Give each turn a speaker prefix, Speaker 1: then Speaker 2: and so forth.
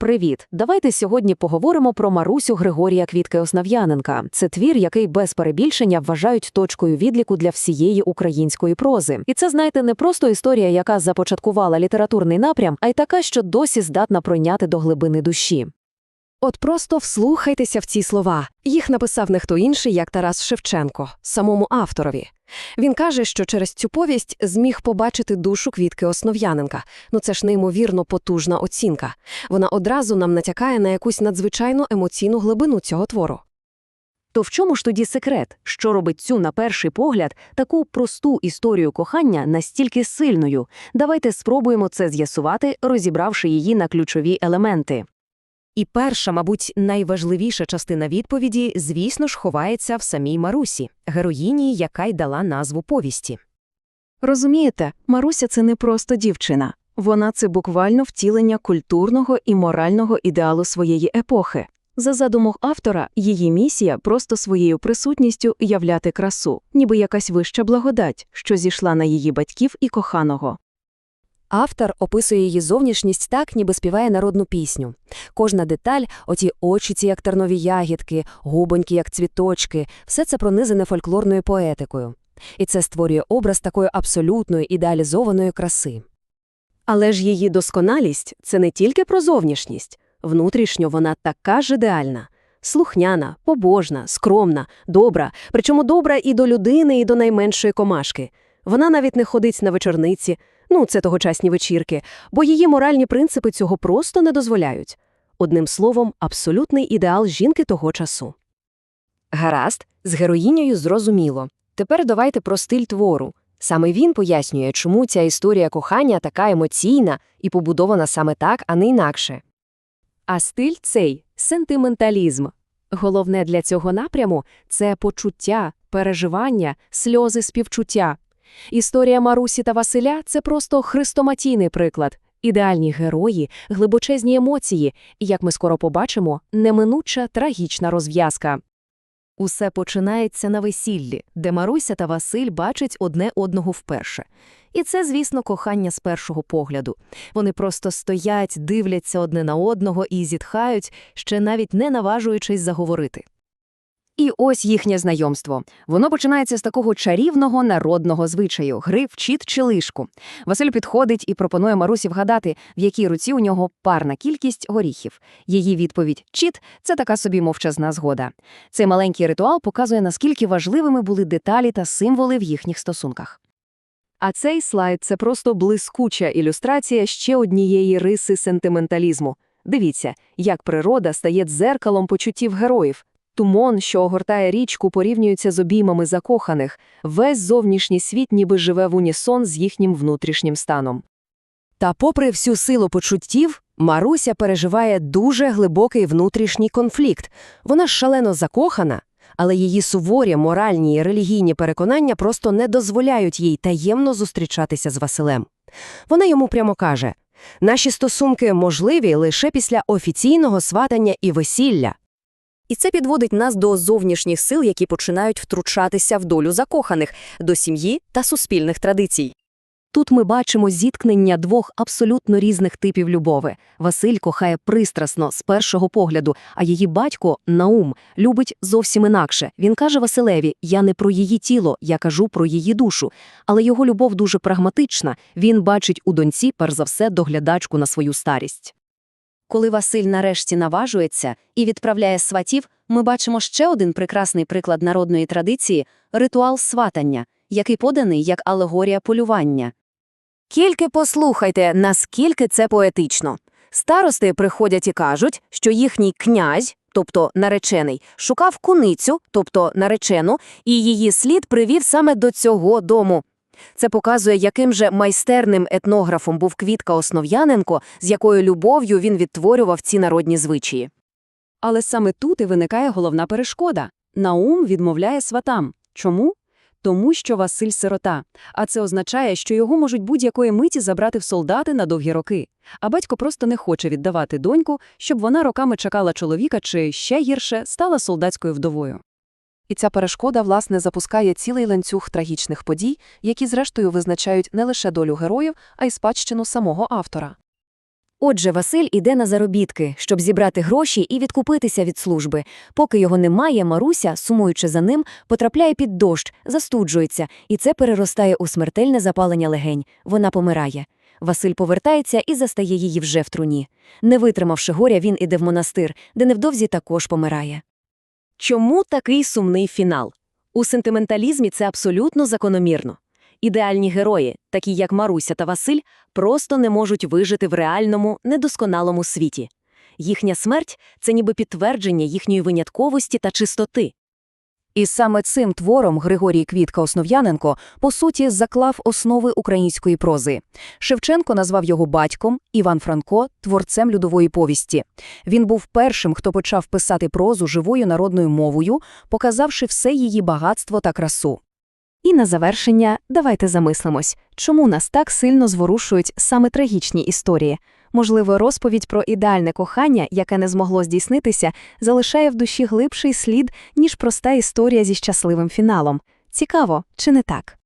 Speaker 1: Привіт! Давайте сьогодні поговоримо про Марусю Григорія Квітки Основ'яненка. Це твір, який без перебільшення вважають точкою відліку для всієї української прози. І це, знаєте, не просто історія, яка започаткувала літературний напрям, а й така, що досі здатна пройняти до глибини душі.
Speaker 2: От просто вслухайтеся в ці слова. Їх написав не хто інший, як Тарас Шевченко, самому авторові. Він каже, що через цю повість зміг побачити душу квітки Основ'яненка. Ну це ж неймовірно потужна оцінка. Вона одразу нам натякає на якусь надзвичайну емоційну глибину цього твору.
Speaker 1: То в чому ж тоді секрет, що робить цю, на перший погляд, таку просту історію кохання настільки сильною? Давайте спробуємо це з'ясувати, розібравши її на ключові елементи.
Speaker 2: І перша, мабуть, найважливіша частина відповіді, звісно ж, ховається в самій Марусі, героїні, яка й дала назву повісті.
Speaker 3: Розумієте, Маруся це не просто дівчина. Вона це буквально втілення культурного і морального ідеалу своєї епохи. За задумом автора, її місія просто своєю присутністю являти красу, ніби якась вища благодать, що зійшла на її батьків і коханого.
Speaker 2: Автор описує її зовнішність так, ніби співає народну пісню. Кожна деталь, оті очіці, як тернові ягідки, губоньки, як цвіточки, все це пронизане фольклорною поетикою. І це створює образ такої абсолютної ідеалізованої краси. Але ж її досконалість це не тільки про зовнішність. Внутрішньо вона така ж ідеальна. Слухняна, побожна, скромна, добра, причому добра і до людини, і до найменшої комашки. Вона навіть не ходить на вечорниці, ну це тогочасні вечірки, бо її моральні принципи цього просто не дозволяють. Одним словом, абсолютний ідеал жінки того часу. Гаразд, з героїнею зрозуміло. Тепер давайте про стиль твору. Саме він пояснює, чому ця історія кохання така емоційна і побудована саме так, а не інакше. А стиль цей сентименталізм. Головне для цього напряму це почуття, переживання, сльози співчуття. Історія Марусі та Василя це просто хрестоматійний приклад. Ідеальні герої, глибочезні емоції і, як ми скоро побачимо, неминуча трагічна розв'язка. Усе починається на весіллі, де Маруся та Василь бачать одне одного вперше. І це, звісно, кохання з першого погляду. Вони просто стоять, дивляться одне на одного і зітхають, ще навіть не наважуючись заговорити.
Speaker 1: І ось їхнє знайомство. Воно починається з такого чарівного народного звичаю гри в чіт чи лишку. Василь підходить і пропонує Марусі вгадати, в якій руці у нього парна кількість горіхів. Її відповідь чіт це така собі мовчазна згода. Цей маленький ритуал показує, наскільки важливими були деталі та символи в їхніх стосунках. А цей слайд це просто блискуча ілюстрація ще однієї риси сентименталізму. Дивіться, як природа стає дзеркалом почуттів героїв. Тумон, що огортає річку, порівнюється з обіймами закоханих, весь зовнішній світ ніби живе в унісон з їхнім внутрішнім станом.
Speaker 2: Та попри всю силу почуттів, Маруся переживає дуже глибокий внутрішній конфлікт. Вона шалено закохана, але її суворі моральні і релігійні переконання просто не дозволяють їй таємно зустрічатися з Василем. Вона йому прямо каже: наші стосунки можливі лише після офіційного сватання і весілля. І це підводить нас до зовнішніх сил, які починають втручатися в долю закоханих, до сім'ї та суспільних традицій. Тут ми бачимо зіткнення двох абсолютно різних типів любови. Василь кохає пристрасно з першого погляду, а її батько Наум любить зовсім інакше. Він каже Василеві: Я не про її тіло, я кажу про її душу. Але його любов дуже прагматична. Він бачить у доньці, перш за все, доглядачку на свою старість. Коли Василь нарешті наважується і відправляє сватів, ми бачимо ще один прекрасний приклад народної традиції ритуал сватання, який поданий як алегорія полювання. Тільки послухайте, наскільки це поетично. Старости приходять і кажуть, що їхній князь, тобто наречений, шукав куницю, тобто наречену, і її слід привів саме до цього дому. Це показує, яким же майстерним етнографом був Квітка Основ'яненко, з якою любов'ю він відтворював ці народні звичаї.
Speaker 1: Але саме тут і виникає головна перешкода. Наум відмовляє сватам. Чому? Тому що Василь сирота, а це означає, що його можуть будь-якої миті забрати в солдати на довгі роки. А батько просто не хоче віддавати доньку, щоб вона роками чекала чоловіка чи, ще гірше, стала солдатською вдовою. І ця перешкода, власне, запускає цілий ланцюг трагічних подій, які, зрештою, визначають не лише долю героїв, а й спадщину самого автора.
Speaker 2: Отже, Василь іде на заробітки, щоб зібрати гроші і відкупитися від служби. Поки його немає, Маруся, сумуючи за ним, потрапляє під дощ, застуджується, і це переростає у смертельне запалення легень. Вона помирає. Василь повертається і застає її вже в труні. Не витримавши горя, він іде в монастир, де невдовзі також помирає.
Speaker 3: Чому такий сумний фінал? У сентименталізмі це абсолютно закономірно. Ідеальні герої, такі як Маруся та Василь, просто не можуть вижити в реальному, недосконалому світі. Їхня смерть це ніби підтвердження їхньої винятковості та чистоти.
Speaker 1: І саме цим твором Григорій Квітка Основ'яненко, по суті, заклав основи української прози. Шевченко назвав його батьком, Іван Франко – творцем людової повісті. Він був першим, хто почав писати прозу живою народною мовою, показавши все її багатство та красу.
Speaker 3: І на завершення давайте замислимось, чому нас так сильно зворушують саме трагічні історії. Можливо, розповідь про ідеальне кохання, яке не змогло здійснитися, залишає в душі глибший слід, ніж проста історія зі щасливим фіналом. Цікаво, чи не так?